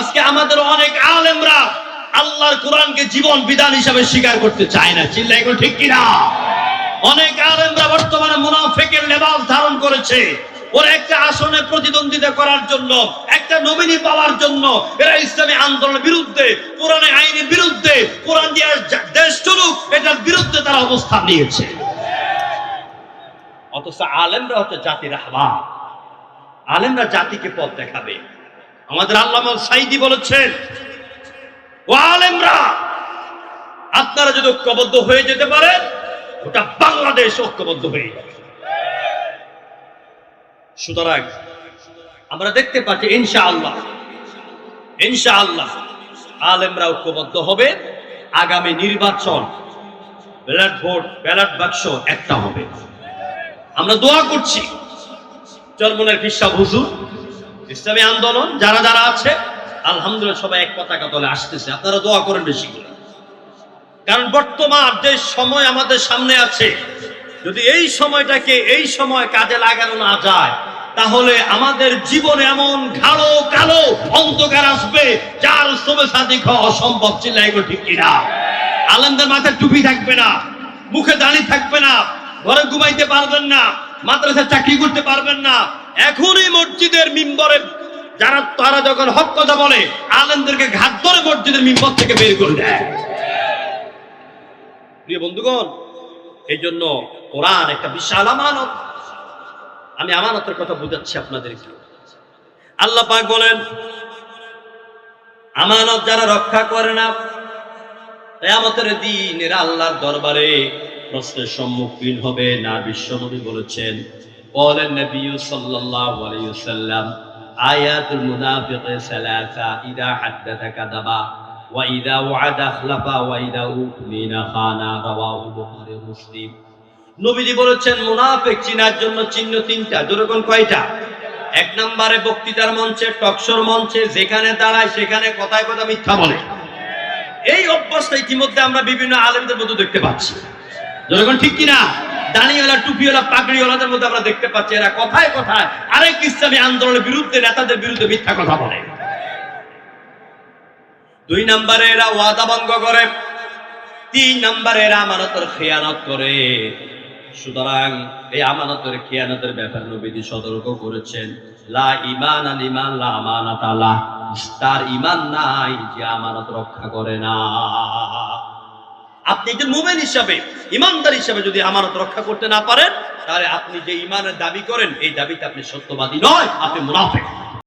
আজকে আমাদের অনেক আলেমরা আল্লাহর কোরআনকে জীবন বিধান হিসাবে স্বীকার করতে চায় না। চিল্লা, এগুলো ঠিক কিনা? অনেক আলেমরা বর্তমানে মুনাফেকের লেবাস ধারণ করেছে। ওরা একটা আসনে প্রতিদ্বন্দ্বিতা করার জন্য, একটা নমিনি পাওয়ার জন্য এরা ইসলামী আন্দোলনের বিরুদ্ধে কোরআনের আইনের বিরুদ্ধে, কোরআন দিয়ে দেশ চলুক, এটার বিরুদ্ধে তারা অবস্থান নিয়েছে। অথচ আলেমরা হচ্ছে জাতির আহ্বান। আলেমরা জাতিকে পথ দেখাবে। আমাদের আল্লামা সাইদি বলেছেন, ও আলেমরা, আপনারা যদি ঐক্যবদ্ধ হয়ে যেতে পারেন ওটা বাংলাদেশ ঐক্যবদ্ধ হয়ে যাবে। সুতরাং আমরা দেখতে পাচ্ছি, ইনশাআল্লাহ ইনশাআল্লাহ আলেমরা ঐক্যবদ্ধ হবে, আগামী নির্বাচন ব্যালট ভোট, ব্যালট বাক্স একটা হবে। আমরা দোয়া করছি, চরমনের পিসাব হুজুর ইসলামী আন্দোলন, যারা যারা আছে, আলহামদুলিল্লাহ সবাই এক পতাকা দলে আসতেছে। আপনারা দোয়া করেন বেশি করে। কারণ বর্তমান যে সময় আমাদের সামনে আছে, যদি এই সময়টাকে এই সময় কাজে লাগানো না যায়, তাহলে আমাদের জীবনে এমন ঘালো কালো অন্ধকার আসবে, যার শ্রমে সাথী খাওয়া অসম্ভব এগুলো ঠিক কিনা? আলমদের মাথায় টুপি থাকবে না, মুখে দাঁড়িয়ে থাকবে না, ঘরে ঘুমাইতে পারবেন না। মাদ্রাসায় চাকরি করতে পারবেন না। এখনই মসজিদের মিম্বরে যারা, তারা যখন হক কথা বলে, আলেমদেরকে ঘাট ধরে মসজিদের মিম্বর থেকে বের করে দেয়। প্রিয় বন্ধুগণ এই জন্য কোরআন একটা বিশাল আমানত। আমি আমানতের কথা বুঝাচ্ছি আপনাদেরকে। আল্লাহ পাক বলেন, আমানত যারা রক্ষা করে না, কেয়ামতের দিন এরা আল্লাহর দরবারে প্রশ্নের সম্মুখীন হবে না, বিশ্বনবী বলেছেন। বলেন নবী সাল্লাল্লাহু আলাইহি ওয়াসাল্লাম, আয়াতুল সালাসা, ইদা ওয়া ইদা ওয়াদা ওয়া ইদা খানা রাওয়াহু বুখারী মুসলিম। নবীজি বলেছেন, মুনাফিক চিনার জন্য চিহ্ন তিনটা যেরকম কয়টা? এক নম্বরে বক্তৃতার মঞ্চে, টকশোর মঞ্চে, যেখানে দাঁড়ায় সেখানে কথায় কথা মিথ্যা বলে। এই অভ্যাসটা ইতিমধ্যে আমরা বিভিন্ন আলেমদের মধ্যে দেখতে পাচ্ছি। যখন ঠিক কিনা? দাঁড়িয়েওয়ালা, টুপিওয়ালা, পাগড়িওয়ালাদের মধ্যে আমরা দেখতে পাচ্ছি, এরা কথায় কথায় আরেক ইসলামী আন্দোলনের বিরুদ্ধে, নেতাদের বিরুদ্ধে মিথ্যা কথা বলে। দুই নম্বরে এরা ওয়াদা ভঙ্গ করে, তিন নম্বরে এরা আমানতের খেয়ানত করে। সুতরাং এই আমানতের খেয়ানতের ব্যাপারে নবীজি সতর্ক করেছেন, লা ইমান আল ইমান লা আমানাত আলা তার ইমান নাই যে আমানত রক্ষা করে না। আপনি একজন মুমেন হিসাবে, ইমানদার হিসাবে যদি আমানত রক্ষা করতে না পারেন, তাহলে আপনি যে ইমানের দাবি করেন, এই দাবিতে আপনি সত্যবাদী নয়, আপনি মুনাফেক।